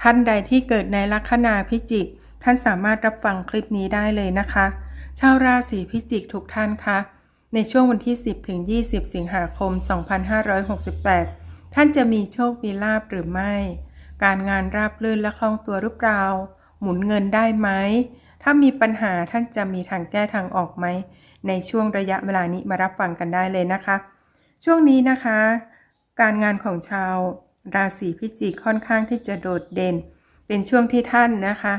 ท่านใดที่เกิดในลัคนาพิจิก ท่านสามารถรับฟังคลิปนี้ได้เลยนะคะ ชาวราศีพิจิกทุกท่านคะในช่วงวันที่ 10 ถึง 20 สิงหาคม 2568 ท่านจะมีโชคมีลาบหรือไม่ การงานราบรื่นและคล่องตัวหรือเปล่า หมุนเงินได้ไหม ถ้ามีปัญหาท่านจะมีทางแก้ทางออกไหม ในช่วงระยะเวลานี้มารับฟังกันได้เลยนะคะ ช่วงนี้นะคะ การงานของชาว ราศีพิจิกค่อนข้างที่จะโดดเด่น เป็นช่วงที่ท่านนะคะ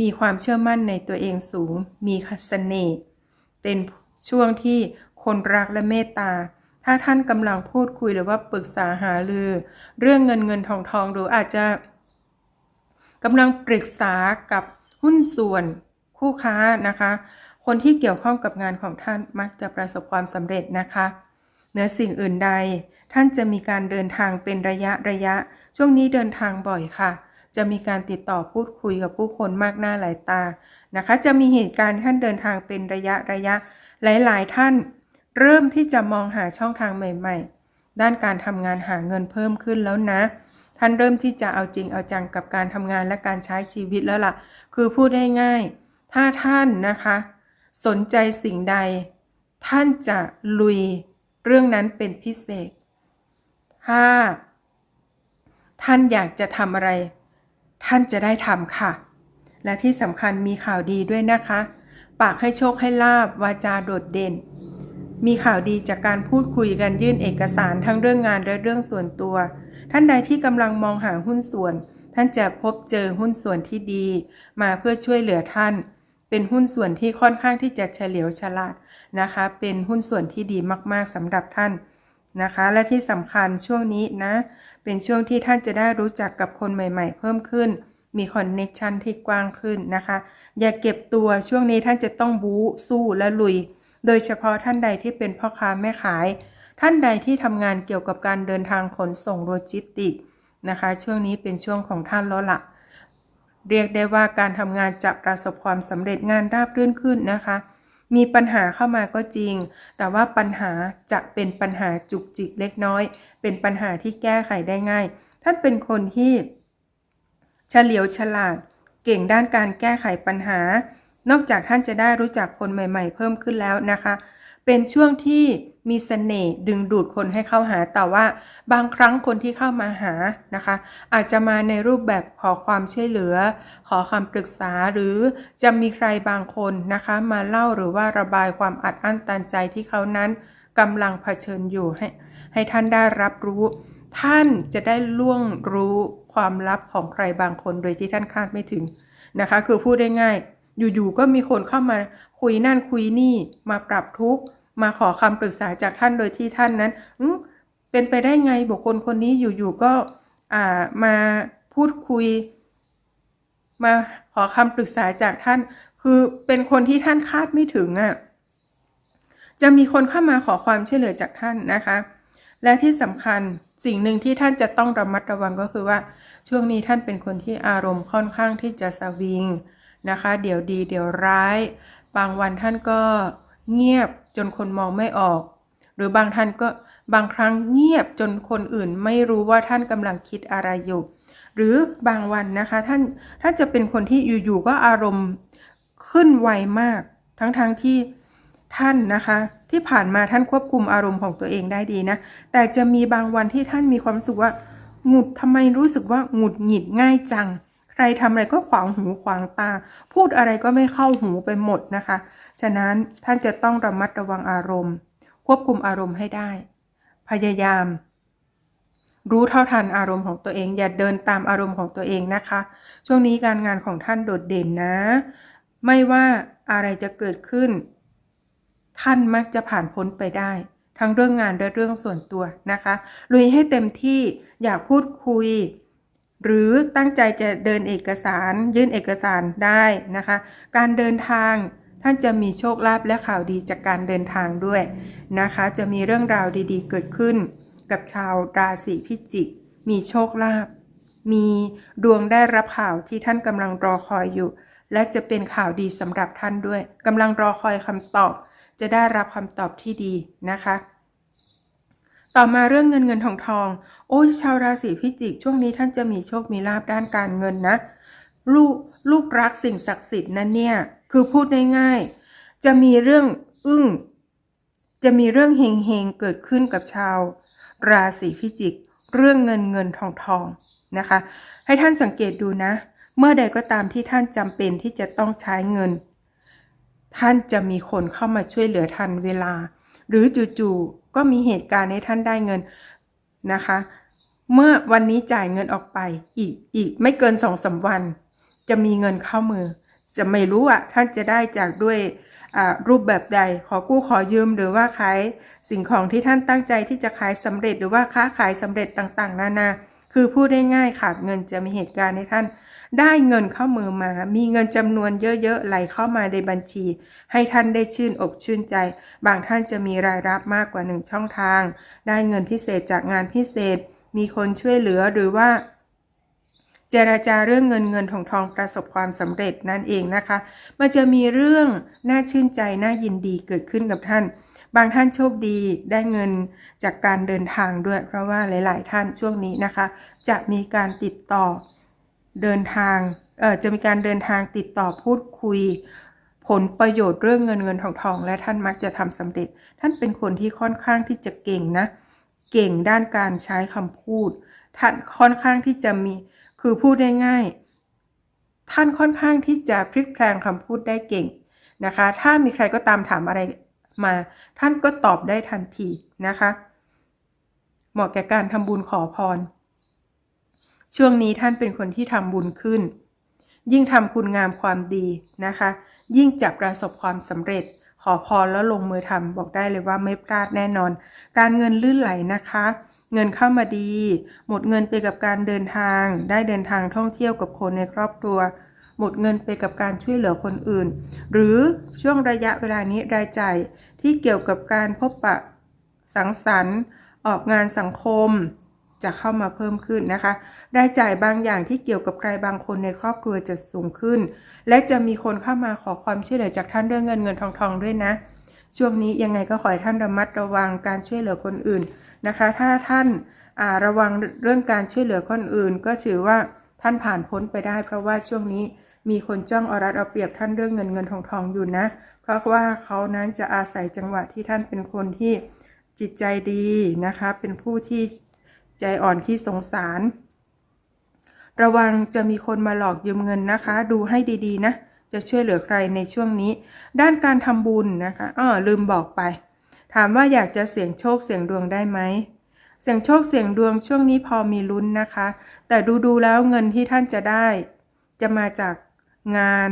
มีความเชื่อมั่นในตัวเองสูง มีเสน่ห์เป็นช่วงที่คนรักและเมตตา ถ้าท่านกำลังพูดคุยหรือว่าปรึกษาหารือ เรื่องเงินเงินทองทองหรืออาจจะกำลังปรึกษากับหุ้นส่วนคู่ค้านะคะ คนที่เกี่ยวข้องกับงานของท่านมักจะประสบความสำเร็จนะคะ เหนือสิ่งอื่นใด ท่านจะมีการเดินทางเป็นระยะระยะ ช่วงนี้เดินทางบ่อยค่ะ จะมีการติดต่อพูดคุยกับผู้คนมากหน้าหลายตานะคะ จะมีเหตุการณ์ท่านเดินทางเป็นระยะระยะ หลาย ๆ ท่าน เริ่มที่จะมองหาช่องทางใหม่ ๆ ด้านการทำงานหาเงินเพิ่มขึ้นแล้วนะ ท่านเริ่มที่จะเอาจริงเอาจังกับการทำงานและการใช้ชีวิตแล้วล่ะ คือพูดง่ายๆถ้าท่านนะคะ สนใจสิ่งใด ท่านจะลุยเรื่องนั้นเป็นพิเศษ ถ้าท่านอยากจะทำอะไร ท่านจะได้ทำค่ะ และที่สำคัญมีข่าวดีด้วยนะคะ ปากให้โชคให้ลาบวาจาโดดเด่น มีข่าวดีจากการพูดคุยกันยื่นเอกสารทั้งเรื่องงานและเรื่องส่วนตัว ท่านใดที่กำลังมองหาหุ้นส่วน ท่านจะพบเจอหุ้นส่วนที่ดี มาเพื่อช่วยเหลือท่าน เป็นหุ้นส่วนที่ค่อนข้างที่จะเฉลียวฉลาดนะคะ เป็นหุ้นส่วนที่ดีมากๆสำหรับท่าน นะคะ และที่สำคัญช่วงนี้นะ เป็นช่วงที่ท่านจะได้รู้จักกับคนใหม่ ๆ เพิ่มขึ้น มีคอนเน็ชันที่กว้างขึ้นนะคะ อย่าเก็บตัวช่วงนี้ท่านจะต้องบู๊สู้และลุย โดยเฉพาะท่านใดที่เป็นพ่อค้าแม่ขาย ท่านใดที่ทำงานเกี่ยวกับการเดินทางขนส่งโลจิสติกนะคะ ช่วงนี้เป็นช่วงของท่านแล้วละ่ะเรียกได้ว่าการทำงานจะประสบความสำเร็จงานราบรื่นขึ้นนะคะ มีปัญหาเข้ามาก็จริง แต่ว่าปัญหาจะเป็นปัญหาจุกจิกเล็กน้อย เป็นปัญหาที่แก้ไขได้ง่าย ท่านเป็นคนที่เฉลียวฉลาด เก่งด้านการแก้ไขปัญหา นอกจากท่านจะได้รู้จักคนใหม่ ๆ เพิ่มขึ้นแล้วนะคะ เป็นช่วงที่ มีเสน่ห์ดึงดูดคนให้เข้าหา แต่ว่าบางครั้งคนที่เข้ามาหานะคะ อาจจะมาในรูปแบบขอความช่วยเหลือ ขอคำปรึกษาหรือจะมีใครบางคนนะคะ มาเล่าหรือว่าระบายความอัดอั้นตันใจที่เขานั้นกำลังเผชิญอยู่ให้ให้ท่านได้รับรู้ ท่านจะได้ล่วงรู้ความลับของใครบางคนโดยที่ท่านคาดไม่ถึงนะคะ คือพูดได้ง่าย อยู่ๆก็มีคนเข้ามาคุยนั่นคุยนี่มาปรับทุกข์ มาขอคำปรึกษาจากท่านโดยที่ท่านนั้นเป็นไปได้ไงบุคคลคนนี้อยู่ๆก็มาพูดคุย มาขอคำปรึกษาจากท่าน คือเป็นคนที่ท่านคาดไม่ถึงอะ่ะจะมีคนเข้ามาขอความช่วยเหลือจากท่านนะคะ และที่สำคัญสิ่งหนึ่งที่ท่านจะต้องระมัดระวังก็คือว่า ช่วงนี้ท่านเป็นคนที่อารมณ์ค่อนข้างที่จะสวิงนะคะ เดี๋ยวดีเดี๋ยวร้าย บางวันท่านก็เงียบ จนคนมองไม่ออก หรือบางท่านก็บางครั้งเงียบจนคนอื่นไม่รู้ว่าท่านกำลังคิดอะไรอยู่ หรือบางวันนะคะท่านท่านจะเป็นคนที่อยู่ๆก็อารมณ์ขึ้นไวมาก ทั้งๆทที่ท่านนะคะ ที่ผ่านมาท่านควบคุมอารมณ์ของตัวเองได้ดีนะ แต่จะมีบางวันที่ท่านมีความสึกว่าหงุดทำไมรู้สึกว่าหงุดหงิดง่ายจัง ใครทำอะไรก็ขวางหูขวางตา พูดอะไรก็ไม่เข้าหูไปหมดนะคะ ฉะนั้นท่านจะต้องระมัดระวังอารมณ์ ควบคุมอารมณ์ให้ได้ พยายาม รู้เท่าทันอารมณ์ของตัวเอง อย่าเดินตามอารมณ์ของตัวเองนะคะ ช่วงนี้การงานของท่านโดดเด่นนะ ไม่ว่าอะไรจะเกิดขึ้น ท่านมักจะผ่านพ้นไปได้ ทั้งเรื่องงานและเรื่องส่วนตัวนะคะลุยให้เต็มที่อยากพูดคุยหรือตั้งใจจะเดินเอกสารยื่นเอกสารได้นะคะ การเดินทาง ท่านจะมีโชคลาภและข่าวดีจากการเดินทางด้วยนะคะ จะมีเรื่องราวดีๆ เกิดขึ้น กับชาวราศีพิจิก มีโชคลาภมีดวงได้รับข่าวที่ท่านกำลังรอคอยอยู่ และจะเป็นข่าวดีสำหรับท่านด้วยกำลังรอคอยคำตอบ จะได้รับคำตอบที่ดีนะคะ ต่อมาเรื่องเงินเงินทองทอง โอ้ชาวราศีพิจิก ช่วงนี้ท่านจะมีโชคมีลาบด้านการเงินนะ ลูกลูกรักสิ่งศักดิ์สิทธิ์นั่นเนี่ย คือพูดง่ายๆ จะมีเรื่องอึ้ง จะมีเรื่องเฮงๆ เกิดขึ้นกับชาว ราศีพิจิก เรื่องเงินเงินทองทองนะคะ ให้ท่านสังเกตดูนะ เมื่อใดก็ตามที่ท่านจำเป็นที่จะต้องใช้เงิน ท่านจะมีคนเข้ามาช่วยเหลือทันเวลา หรือจู่ๆ ก็มีเหตุการณ์ให้ท่านได้เงินนะคะ เมื่อวันนี้จ่ายเงินออกไปอีกอีกไม่เกินสองสาวัน จะมีเงินเข้ามือ จะไม่รู้อะท่านจะได้จากด้วยรูปแบบใด ขอกู้ขอยืมหรือว่าขายสิ่งของที่ท่านตั้งใจที่จะขายสำเร็จหรือว่าค้าขายสำเร็จต่างๆ นานาคือพูดได้ง่ายขาดเงินจะมีเหตุการณ์ให้ท่าน ได้เงินเข้ามือมา มีเงินจำนวนเยอะๆไหลเข้ามาในบัญชี ให้ท่านได้ชื่นอกชื่นใจ บางท่านจะมีรายรับมากกว่าหนึ่งช่องทาง ได้เงินพิเศษจากงานพิเศษ มีคนช่วยเหลือหรือว่า เจราจาเรื่องเงินเงินทองทองประสบความสำเร็จนั่นเองนะคะ มันจะมีเรื่องน่าชื่นใจน่ายินดีเกิดขึ้นกับท่าน บางท่านโชคดีได้เงินจากการเดินทางด้วย เพราะว่าหลาย ๆ ท่านช่วงนี้นะคะ จะมีการติดต่อเดินทางเอ่อจะมีการเดินทางติดต่อพูดคุย ผลประโยชน์เรื่องเงินเงินทองทอง และท่านมักจะทำสำเร็จ ท่านเป็นคนที่ค่อนข้างที่จะเก่งนะ เก่งด้านการใช้คำพูด ท่านค่อนข้างที่จะมี คือพูดได้ง่าย ท่านค่อนข้างที่จะพลิกแพลงคำพูดได้เก่งนะคะ ถ้ามีใครก็ตามถามอะไรมา ท่านก็ตอบได้ทันทีนะคะ เหมาะแก่การทำบุญขอพร ช่วงนี้ท่านเป็นคนที่ทำบุญขึ้น ยิ่งทำคุณงามความดีนะคะ ยิ่งจะประสบความสำเร็จขอพรแล้วลงมือทำบอกได้เลยว่าไม่พลาดแน่นอน การเงินลื่นไหลนะคะ เงินเข้ามาดี หมดเงินไปกับการเดินทาง ได้เดินทางท่องเที่ยวกับคนในครอบครัว หมดเงินไปกับการช่วยเหลือคนอื่น หรือช่วงระยะเวลานี้รายจ่ายที่เกี่ยวกับการพบปะสังสรรค์ ออกงานสังคม จะเข้ามาเพิ่มขึ้นนะคะ รายจ่ายบางอย่างที่เกี่ยวกับใครบางคนในครอบครัวจะสูงขึ้น และจะมีคนเข้ามาขอความช่วยเหลือจากท่านเรื่องเงินเงินทองทองด้วยนะ ช่วงนี้ยังไงก็ขอให้ท่านระมัดระวังการช่วยเหลือคนอื่น นะคะ ถ้าท่านาระวังเรื่องการช่วยเหลือคนอื่น ก็ถือว่าท่านผ่านพ้นไปได้ เพราะว่าช่วงนี้มีคนจ้องเอารัดเอาเปรียบท่านเรื่องเงินเงินทองทองอยู่นะ เพราะว่าเขานั้นจะอาศัยจังหวะที่ท่านเป็นคนที่จิตใจดีนะคะ เป็นผู้ที่ใจอ่อนที่สงสาร ระวังจะมีคนมาหลอกยืมเงินนะคะ ดูให้ดีๆนะ จะช่วยเหลือใครในช่วงนี้ ด้านการทำบุญนะคะอ้อลืมบอกไป ถามว่าอยากจะเสี่ยงโชคเสี่ยงดวงได้ไหมเสี่ยงโชคเสี่ยงดวงช่วงนี้พอมีลุ้นนะคะ แต่ดูดูๆแล้วเงินที่ท่านจะได้ จะมาจากงาน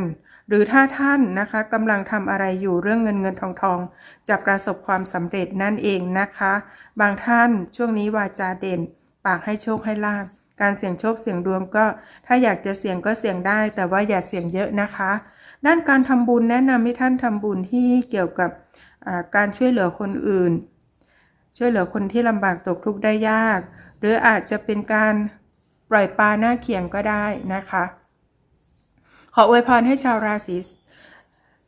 หรือถ้าท่านนะคะกำลังทำอะไรอยู่เรื่องเงินเงินทองทองจะประสบความสำเร็จนั่นเองนะคะ บางท่านช่วงนี้วาจาเด่น ปากให้โชคให้ลาบการเสี่ยงโชคเสี่ยงดวงก็ ถ้าอยากจะเสี่ยงก็เสี่ยงได้ แต่ว่าอย่าเสี่ยงเยอะนะคะ ด้านการทำบุญแนะนำให้ท่านทำบุญที่เกี่ยวกับ การช่วยเหลือคนอื่น ช่วยเหลือคนที่ลำบากตกทุกข์ได้ยาก หรืออาจจะเป็นการปล่อยปลาหน้าเขียงก็ได้นะคะ ขออวยพรให้ชาวราศี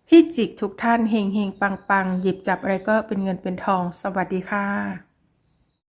พิจิกทุกท่านเฮงเฮงปังปังหยิบจับอะไรก็เป็นเงินเป็นทอง สวัสดีค่ะ